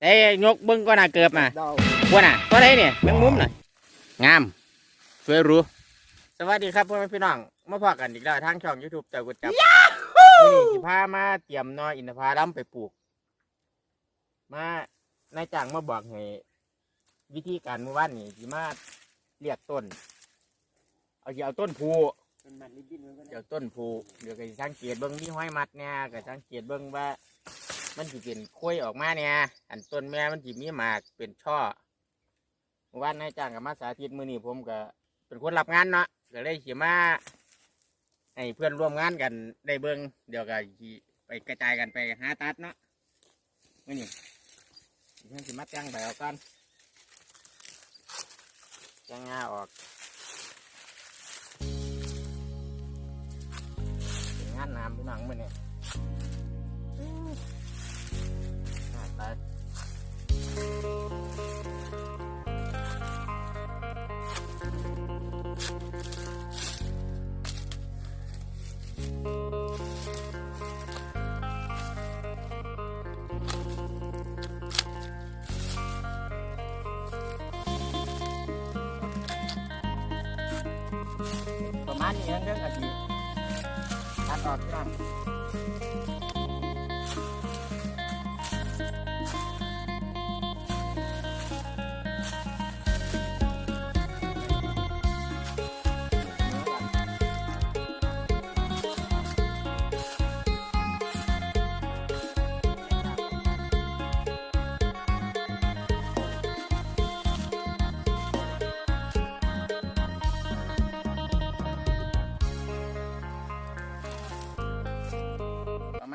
แต่ยกเบิ้งก็น่าเกือบมาดาวว่าน่ะตัวไหนเนี่ยแมงมุมน่ะงามสวยหรู้ สวัสดีครับพ่อแม่พี่น้องมาพอกันอีกแล้วทางช่อง YouTube เจ้ากุดจับวันนี้สิพามาเตรียมหนออินทผลัมไปปลูก มานายจ้างมาบอกให้วิธีการเมื่อวานนี้สิมาเรียกต้น เอาสิเอาต้นผูมันมันริบบิ้นมันก็ได้เดี๋ยวต้นผูเดี๋ยวก็สิสังเกตเบิ้งมีห้อยมัดเนี่ยก็สังเกตเบิ้งว่า มันสิเป็นคุยออกมาเนี่ยอันต้นแม่มันสิมีหมากเป็นช่อวานนายจ้างกับมาสาธิตมือนี้ผมก็เป็นคนรับงานเนาะก็เลยสิมาให้เพื่อนร่วมงานกันได้เบิ้งเดี๋ยวก็ไปกระจายกันไปหาตัดเนาะมือนี้เพื่อนสิมาจ้างไปเอากันจ้างงาออกงานน้ำพี่น้องมือนี้ น่าตายประมาณนี้เรื่องอาทิตัดออกที่นั่น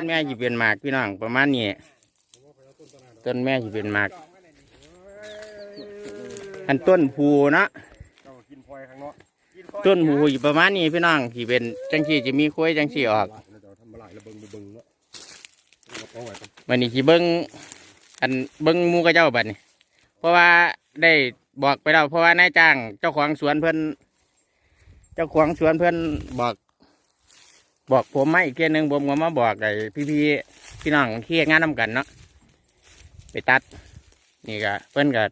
ต้นแม่จะเป็นหมากพี่น้องประมาณนี้ต้นแม่จะเป็นหมากอันต้นผูเนาะต้นผูอยู่ประมาณนี้พี่น้องที่เป็นจังสีจะมีคุ้ยจังสีออกวันนี้ที่เบิ้งอันเบิ้งมูกระเจ้าบัดนี้เพราะว่าได้บอกไปแล้วเพราะว่านายจ้างเจ้าของสวนเพิ่อนเจ้าของสวนเพิ่อนบอก บอกผมมาอีกเทียหนึงผมก็มาบอกไอ้พี่พี่ๆพี่น้องที่เฮ็ดงานนำกันเนาะไปตัด นี่ก็เพิ่นก็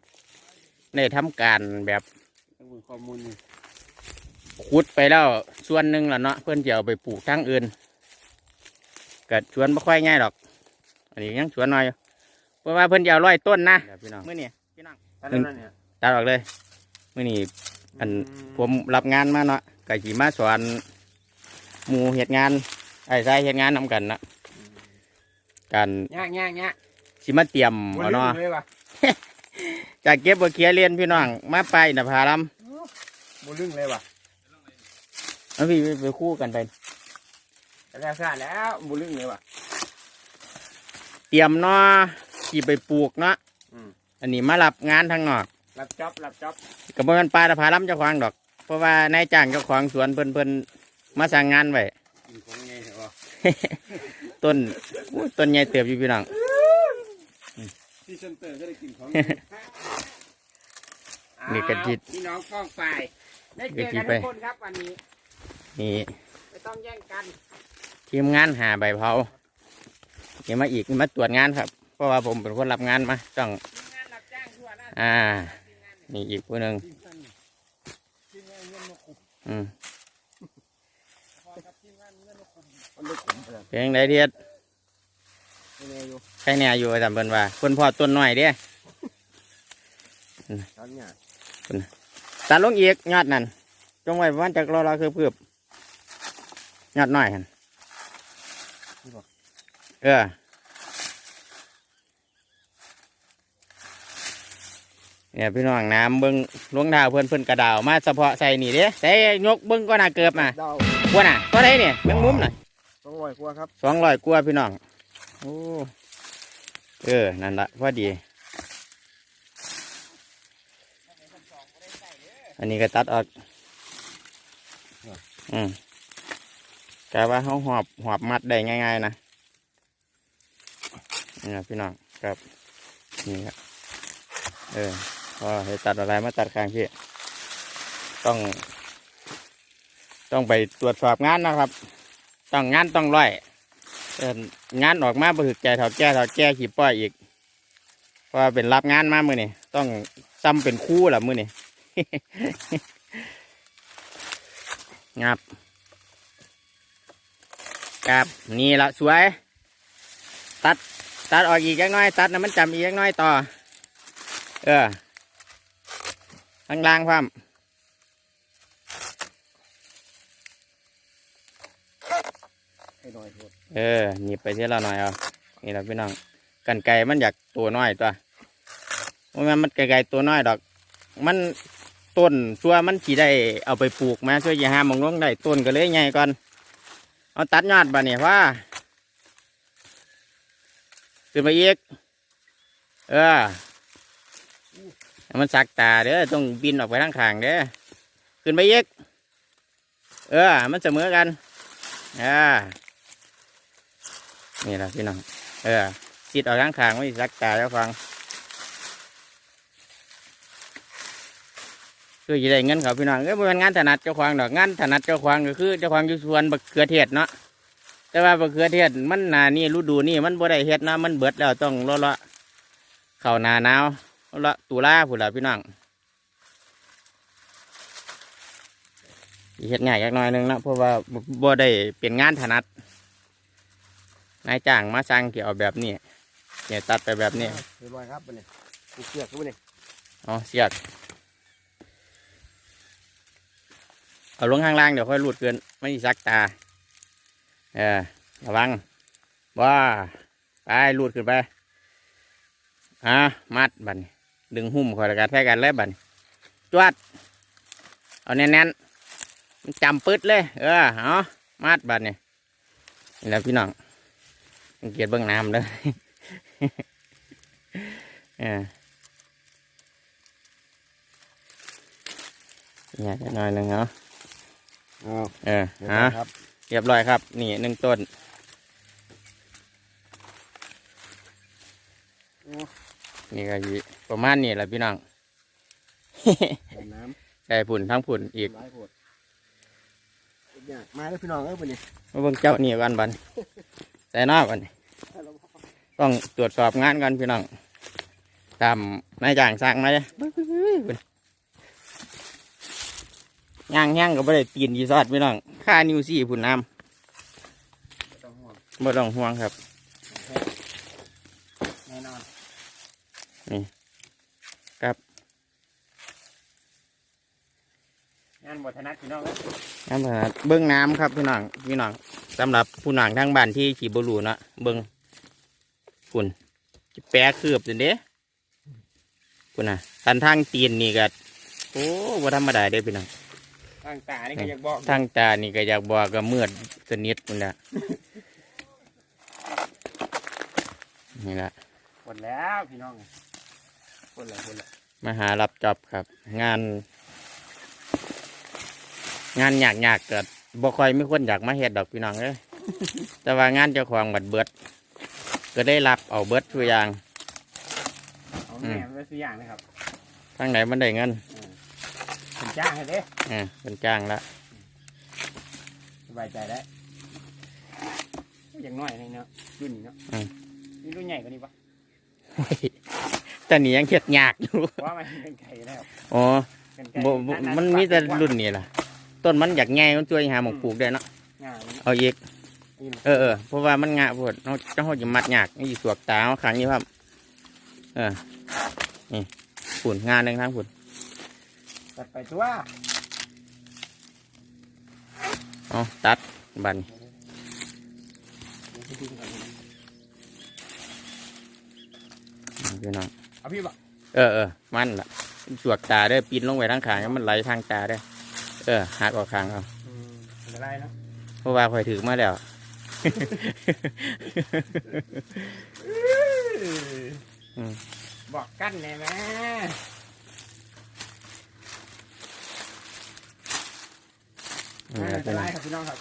ได้ทำการแบบต้องเบิ่งข้อมูลนี่ขุดไปแล้วส่วนหนึ่งแล้วเนาะเพื่อนจะเอาไปปลูกทางอื่นเกิดสวนไม่ค่อยง่ายหรอก อันนี้ยังสวนน้อยอยู่เพราะว่าเพื่อนจะเอาร้อยต้นนะพี่น้องมื่อนี้พี่น้องอันนั้นเนี่ยตัดออกเลยมื่อนี้อันผมรับงานมาเนาะก็จีมาสอน หมู่เหตุงาน ไอ้ใช้เหตุงานนำกันเนาะการยากยากยากสิมาเตรียมเอาเนาะเลยว่ะจากเก็บบัวเขียเรียนพี่น้องมาไปนะพาลบุลึงเลยว่ะำแล้วพี่ไปไปคู่กันไปแล้วซาแล้วบุลึงเลยว่ะเตรียมเนาะขี่ไปปลูกเนาะอืมอันนี้มารับงานทางนอกรับจ็อบรับจ็อบกับมันปลาตะพาล้ำเจ้าของดอก เพราะว่านายจ้างเจ้าของสวนเพิ่นเพิ่น มาสั่งงานไว้กินของไงเหรอต้นอู้ต้นใหญ่เติบอยู่พี่น้องที่เซนเตอร์ก็ได้กินของนี่กระจิตพี่น้องฟ้องฝ่ายได้เจอกระจิกัตนไปทุกคนครับวันนี้นี่ไม่ต้องแย่งกัน ทีมงานหาใบเผาเดี๋ยวมาอีกมาตรวจงานครับ เพราะว่าผมเป็นคนรับงานมาต้องทีมงานรับจ้างทั่วหน้าอ่าทีมงานเนี่ยนี่อีกผู้หนึ่งทีมงานทีมงานเงินมาคุมอืม พอกับทีมงานเงินมาคุมมันได้คุม เลยเป็นยังไงเทียดไม่แน่อยู่ใครเนี่ยอยู่จำเพิ่นว่าเพิ่นพอต้นน้อยเด้ตอนเนี้ยตัดลงอีกยอดนั่นจงไว้ประมาณจากรอรอคือเพื่อบยอดน้อยหันเออเนี่ยพี่น้องน้ำเบิ้งลวงดาวเพื่อนเพื่อนกระดาวมาเฉพาะใส่นี่เด้ใส่ยกเบิ้งก็น่าเกือบมาดาวกว่าน่ะตัวไหนเนี่ยแมงมุมน่ะ ต้องร้อยกว่าครับสองร้อยกว่าพี่น้องโอ้เออนั่นละพอดี อันนี้ก็ตัดออกอืมกะว่าเขาหอบหอบมัดได้ง่ายๆนะนี่นะพี่น้องครับนี่ครับเออพอให้ตัดอะไรมาตัดข้างพี่ต้อง ต้องไปตรวจสอบงานนะครับ ต้องงานต้องร้อยเอิ้นงานออกมาบถึกใจเท่าแก่เท่าแก่ขีป้อยอีกเพราะว่าเป็นรับงานมามือนี่ต้องซ้ำเป็นคู่ละมือนี่ งับครับนี่ละสวย ตัดตัดออกอีกจักน้อย ตัดนะมันจำอีกจักน้อยต่อ เออข้างล่างความ ให้หน่อยโทษ เออหยิบไปเท่าหน่อยเอานี่แหละพี่น้องกันไก่มันอยากตัวน้อยตัวว่ามันมันไก่ตัวน้อยดอก มันต้นชัวมันขี่ได้เอาไปปลูกมาช่วยยาหามองลงได้ต้นก็เลยใหญ่ก่อนเอาตัดยอดบ่เนี่ยว่าขึ้นมาอีกเออมันสักตาเด้อต้องบินออกไปทางข้างเด้อขึ้นไปอีกเออ มันเสมอกันอ่า นี่แหละพี่น้องเออติดออกข้างขางไว้สักตาแล้วฟังคือจะได้เงินเขาพี่น้องเอ้ยบ่แมันงานถนัดเจ้าของดอกงานถนัดเจ้าของก็คือเจ้าของอยู่สวนบักเขือเทศเนาะแต่ว่าบักเขือเทศมันนานี่ฤดูนี่มันบ่ได้เฮ็ดเนาะมันเบิดแล้วต้องรอละเข้านาหนาวละตุลาพุ่นละพี่น้องเฮ็ดง่ายจักหน่อยหนึงนะเพราะว่าบ่บ่ได้เป็นงานถนัด นายจ้างมาสั่งเกี่ยวแบบนี้เนี่ยตัดไปแบบนี้เรียบร้อยครับบัดนี้กูเสือกกูบัดนี้เอาเสียดเอาลงข้างล่างเดี๋ยวค่อยหลุดเกิน ไม่สิซักตา เออระวังว่าไปหลุดขึ้นไปอะมัดบัดนดึงหุ้มคอยละกันแท้กันเลยบัดนจวด เอาแน่นๆมันจำปึ๊ดเลย เออเอามัดบัดนี่นี่แหล้วพี่น้องสัง เกตเบื้องน้ำเลยเออเนี่ยจะหน่อยหนึ่งเนาะอ้าวเออเรียบฮะร้อยครับเรียบร้อยครับ นี่หนึ่งต้นโอ้นี่ก็สิประมาณนี้แหละพี่น้องใส่น้ใส่ผุ่นทั้งผุ่นอีกำหลายโพดอีกอย่างมาแล้วพี่น้องเอ้ยบัดนี้มาเบิ่งเจ้านี่กันบัน ใส่หน้าบันต้องตรวจสอบงานกันพี่น้องตามนายจ้างสั่งมาเลยย่างย่างก็ไม่ได้ตีนยีซอดพี่น้องค่านิวซี่ผุ่นน้บ่ต้องห่วงำไม่ต้องห่วงครับแน่นอน งานบทนัดพี่น้องงานบทนัดเบิ้งน้ำครับพี่น้องพี่น้องสำหรับผู้หนังทางบ้านที่ขี่บรูเนาะเบิ้งคุณจะแปรคืบจังเด้คุณน่ะทันทางตีนนี่ก็โอ้บ่ธรรมดาเด้พี่น้องทางตานี่ก็อยากบอกทางตานี่ก็อยากบอกก็มืดสนิทคุณละนี่ละหมดแล้วพี่น้องหมดแล้วหมดแล้วมาหารับจอบครับ งาน งานยากๆเกิดบ่ค่อยมีคนอยากมาเฮ็ดดอกพี่น้องเอ้ยแต่ว่างานเจ้าของบัดเบิด ก็ได้รับเอาเบิดทุกอย่างเอาแหนมไว้สักอย่างนะครับทางไหนมันได้เงินผมจ้างให้เด้เออเป็นจ้างละสบายใจได้อย่างน้อยนี่เนาะรุ่นนี้เนาะนี่รุ่นใหญ่กว่านี้ปะแต่นี่ยังเฮ็ดยากอยู่เพราะว่ามันเป็นไก่แล้วอ๋อเป็นไก่บ่บ่มันมีแต่รุ่นนี้ล่ะ ต้นมันอยากง่ายมันช่วยหาหมองปลูกได้เนาะง่ายมัน เอาอีกนี่นะเออเออเพราะว่ามันงะพวดเราจะเขาจะมัดยากนี่สวกตาเอาขังนี้ครับเออนี่ฝุ่นงานหนึ่งทั้งฝุ่นตัดไปตัวเอาตัดบันพี่น้อง เอาพี่บอกเออเออมันล่ะสวกตาได้อปีนลงไปทางขางแล้วมันไหลทางตาได้อเออหักออกขางเอาอืมเป็นอะไรเนาะเพราะว่าคอยถือมาแล้ว อืม บอกกันแน่แม่นี่ไม่แหละเป็พี่นน้ไรองครับพี่น้องครับ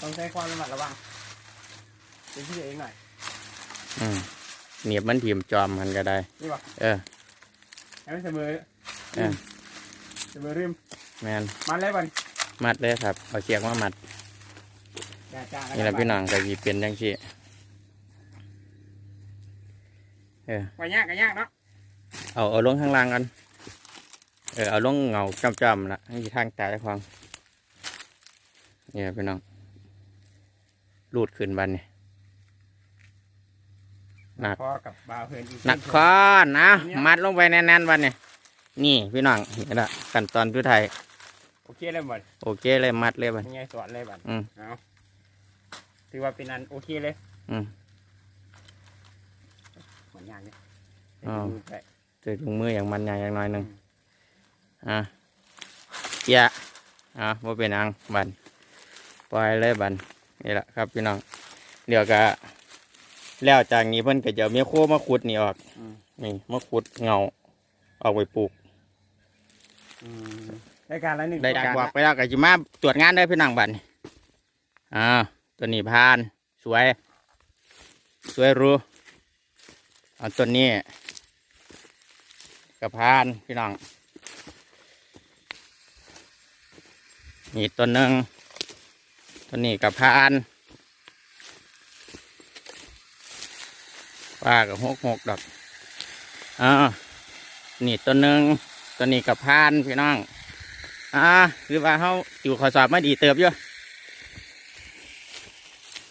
ต้องใช้ความระมัดระวังเป็นที่เองหน่อย อืมเหนียบมันถีมจอมมันก็ได้ นี่บอกเออ ให้มันเสมอเออ เสมอริมแมนมันเลยบันมัดเลยครับเอาเชือกมามัดจ้าจ้านี่แหละพี่น้องก็ยีเป็นจังซี่เออว่ายากก็ยากเนาะเอาเอาลงข้างล่างกันเออเอาลงเงาจำๆละให้ทางตาได้ความเนี่ยพี่น้องรูดขึ้นบันนี่หนักพอกับบาวเพื่อนอีกหนักคอนนะมัดลงไปแน่นๆบันนี่ นี่พี่น้องนี่ละขั้นตอนพิไทยโอเคเลยบ่โอเคเลยมัดเลยบันยังไงสอนเลยบัดอืมเอาถือว่าเป็นอันโอเคเลย อืมเหมือนยากเนี่ยอ้าวดูไปเจอถุงมืออย่างมันใหญ่อย่างน้อยหนึ่งอะเกียะอะว่าเป็นอังบันปล่อยเลยบันนี่แหละครับพี่น้องเดี๋ยวก็แล้วจากนี้เพิ่นก็จะเอาเมียโคมาขุดนี่ออกอืมนี่มาขุดเงาออกไปปลูกอืม ได้การละหนึ่งได้จากบอกไปแล้วก็จะมาตรวจงานได้อพี่น้องบันอ่าตัวนี้ผ่าน สวย สวยหรู้เอาตัวนี้ก็ผ่านพี่น้องนี่ตัวหนึ่งตัวนี้ก็ผ่านป้ากับหกหกดอกอ่านี่ตัวหนึ่ง ตัวนี้ก็ผ่านพี่น้อง อ่าคือว่าเขาอยู่ขอสอบไมาดีเติบอยู่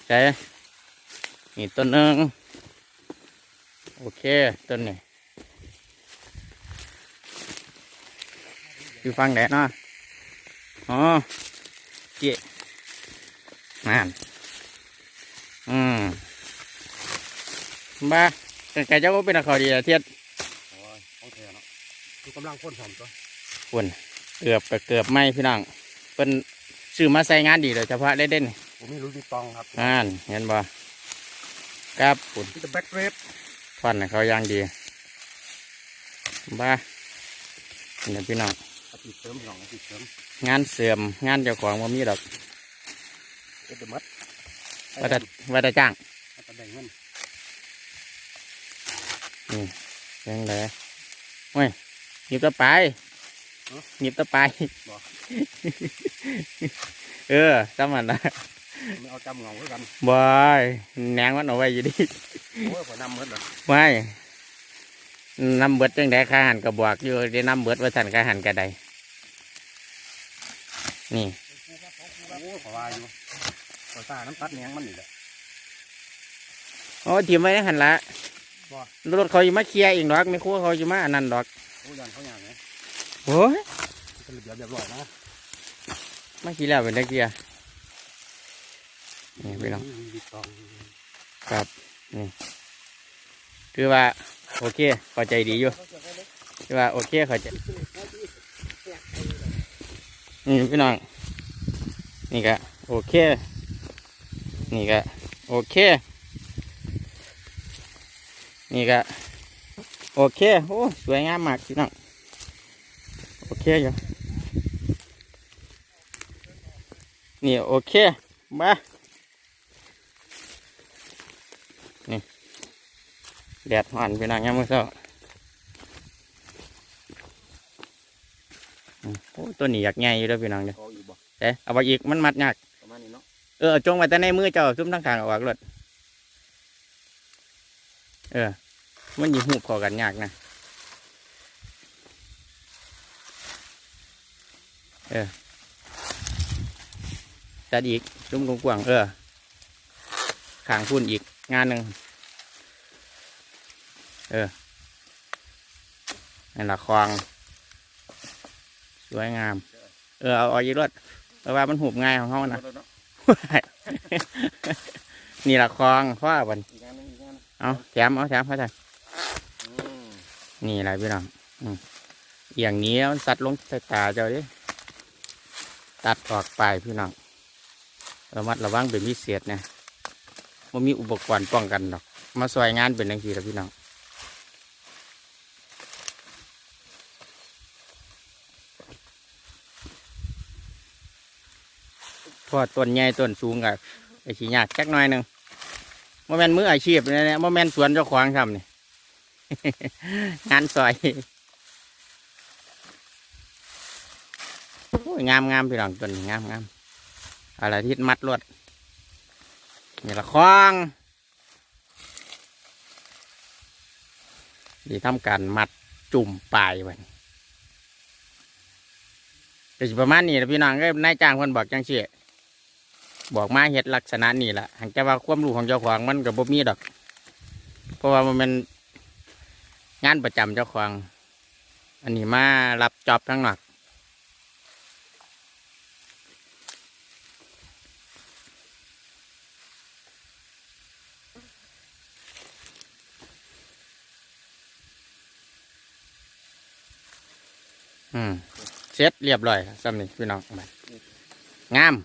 ใช่นี่ต้นหนึ่งโอเคต้นนี้อยู่ฟังแดดเนาะอ๋อเจี๊ยนั่นอืมบ้าแต่แกจ้าก็เป็นอะไรดีอะเทียด โอ้ยของเธอเนาะดู กำลังพ่นหอมตัวปุ่นเกือบกับเกือบไม่พี่น้องเป็นซื้อมาใส่งานดีโดยเฉพาะเด่นผมไม่รู้ดีตองครับๆงานเห็นบ่ครับปุ่นที่จะแบ็กเรดฟันให้เขาอย่างดีบ้าเนี่ยพี่น้องอาทิตย์เสริมสองอาทิตย์เสริมงานเสื่อมงานเจ้าของว่ามีดอกเอ็ดเดมัดว่าจะว่าจะจ้างจะแบ่งเงินยังไงโอ้ย หยิบตะไปหยิบตะไปเออจำมันนะไม่เอาจำเงาเท่ากันบอยแหนงมันเอาไว้อยู่ดิโอ้ยผมนำเงินเหรอไม่นำเบิดจังไดค่าหันกระบอกอยู่ได้นำเบิดว่าสันค่าหันกระไดนี่โอ้ยขอว่าอยู่ขอตาน้ำตัดแหนงมันนี่แหละโอ้ทีมไว้ในหันละบ่รถเขาอยู่มาเคลียร์เองดอกไม่ครัวเขาอยู่มาอันนั้นดอก โอ้ยยันเขาอย่างไงโอ้ยเป็นระเบียบเรียบร้อยนะมาขี่แล้วเป็นตะเกียร์นี่พี่น้องดีตองครับนี่คือว่าโอเคเข้าใจดีอยู่คือว่าโอเคเข้าใจนี่พี่น้องนี่ก็โอเค นี่ก็โอเค นี่ก็ โอเค โอ้ สวยงามมากพี่น้อง โอเคอยู่นี่โอเค มา นี่ แดดห่อนพี่น้องยังไม่เศร้าอืมโอ้ตัวนี้อยากใหญ่อยู่แล้วพี่น้องเด้อเขาอีกบ่เอ๊ะเอาไปอีกมันมัดยากประมาณนี้เนาะเออเอาจงไว้แต่ในมือเจ้าซุ่มทั้งทางเอาออกรถเออ มันอยิงหูบเขอกันยากนะ เออตัดอีกซุ่มกว้างๆเออขางพุ่นอีกงานหนึ่งเออนั่นละคลองสวยงาม เออเอาเอาอีกรถเพราะว่ามันหูบง่ายของเขานะเนาะนี่ละคลองเพราะว่าวันอีกงานหนึงอีกงานหนึงเอาแถมเอาแถมเขาจ้ะอืม นี่อะไรพี่น้องอย่างนี้มันสัดลงใส่ตาเจ้าดิตัดออกไปพี่น้องระมัดระวังเป็นพิเศษนะมันมีอุปกรณ์ป้องกันดอก มาซอยงานเป็นทังทีแล้วพี่น้องพราะว่าต้นใหญ่ต้นสูงกับไอ้ขี้ยากจักหน่อยหนึ่งโมเมนมืออาชีพเลยนะโมเมนสวนเจ้าของทำนี่ งานซอยโอ้ยงามงามพี่น้องต้นนี้งามงามอะไรที่มัดลวดนี่ละคลองดีทำการมัดจุ่มปลายไว้ก็สิประมาณนี้นะพี่น้องก็นายจ้างคนบอกจังซี่บอกมาเฮ็ดลักษณะนี้แหละหากจะว่าความรู้ของเจ้าของมันกับบ่มีดอก เพราะว่ามันเป็น งานประจำเจ้าของอันนี้มารับจอบทั้งหนักอืมเสร็จเรียบร้อยครับสำนี้พี่น้องงาม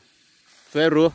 สวยรู้